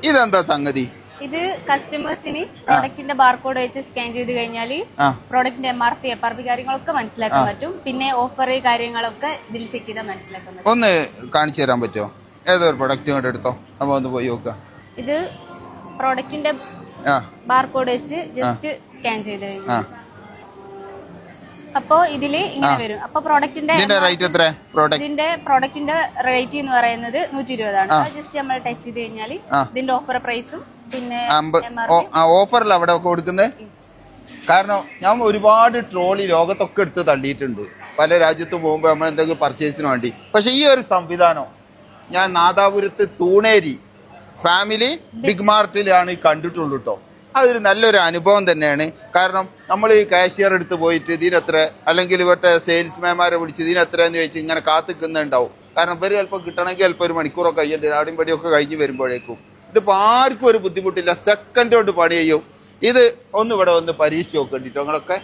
ഇതെന്താ സംഗതി? ഇത് കസ്റ്റമേഴ്സിന് പ്രൊഡക്റ്റിന്റെ ബാർകോഡ് വെച്ച് സ്കാൻ ചെയ്ത് കഴിഞ്ഞാൽ പ്രോഡക്റ്റിന്റെ M R P F R P കാര്യങ്ങളൊക്കെ മനസ്സിലാക്കാൻ പറ്റും. പിന്നെ ഓഫർ കാര്യങ്ങളൊക്കെ ഇതിൽ ചെക്ക് ചെയ്താൽ മനസ്സിലാക്കാൻ പറ്റും. ഒന്ന് കാണിച്ചു തരാൻ പറ്റുമോ? ഏതൊരു പ്രൊഡക്റ്റ് കൊണ്ട് എടുത്തോ? നമ്മൾ ഒന്ന് പോയി നോക്കാം. ഇത് പ്രോഡക്റ്റിന്റെ ബാർകോഡ് വെച്ച് ജസ്റ്റ് സ്കാൻ ചെയ്ത് കഴിഞ്ഞാൽ അപ്പോ ഇതിൽ ഇങ്ങനെ വരും. അപ്പൊ പ്രോഡക്റ്റിന്റെ ഇതിന്റെ റേറ്റ് എത്ര പ്രോഡക്റ്റ് ഇതിന്റെ പ്രോഡക്റ്റിന്റെ റേറ്റ് എന്ന് പറയുന്നത് നൂറ്റി ഇരുപതാണ് ജസ്റ്റ് നമ്മൾ ടച്ച് ചെയ്ത് കഴിഞ്ഞാൽ ഇതിന്റെ ഓഫർ പ്രൈസും പിന്നെ ഓഫറിൽ അവിടെ കൊടുക്കുന്നത് കാരണം ഞാൻ ഒരുപാട് ട്രോളി ലോകത്തൊക്കെ എടുത്ത് തള്ളിയിട്ടുണ്ട്. പല രാജ്യത്തും പോകുമ്പോൾ നമ്മൾ എന്തെങ്കിലും പർച്ചേസിന് വേണ്ടി. പക്ഷെ ഈ ഒരു സംവിധാനം ഞാൻ നാദാപുരത്ത് തൂണേരി ഫാമിലി ബിഗ് മാർട്ടിലാണ് കണ്ടിട്ടുള്ളൂ കേട്ടോ അതൊരു നല്ലൊരു അനുഭവം തന്നെയാണ്. കാരണം നമ്മൾ ഈ കാഷ്യർ എടുത്ത് പോയിട്ട് ഇതിനെത്ര അല്ലെങ്കിൽ ഇവിടുത്തെ സെയിൽസ്മാൻമാരെ വിളിച്ച് ഇതിനെത്ര എന്ന് ചോദിച്ച് ഇങ്ങനെ കാത്തിക്കുന്നുണ്ടാവും. കാരണം ഇവർ ചിലപ്പോൾ കിട്ടണമെങ്കിൽ ചിലപ്പോൾ ഒരു മണിക്കൂറൊക്കെ കഴിഞ്ഞിട്ട് ആടും പടിയൊക്കെ കഴിഞ്ഞ് വരുമ്പോഴേക്കും. ഇതിപ്പോൾ ആർക്കും ഒരു ബുദ്ധിമുട്ടില്ല. സെക്കൻഡ് കൊണ്ട് പണി ചെയ്യും. ഇത് ഒന്ന് ഇവിടെ വന്ന് പരീക്ഷ നോക്കേണ്ടിട്ടോ നിങ്ങളൊക്കെ?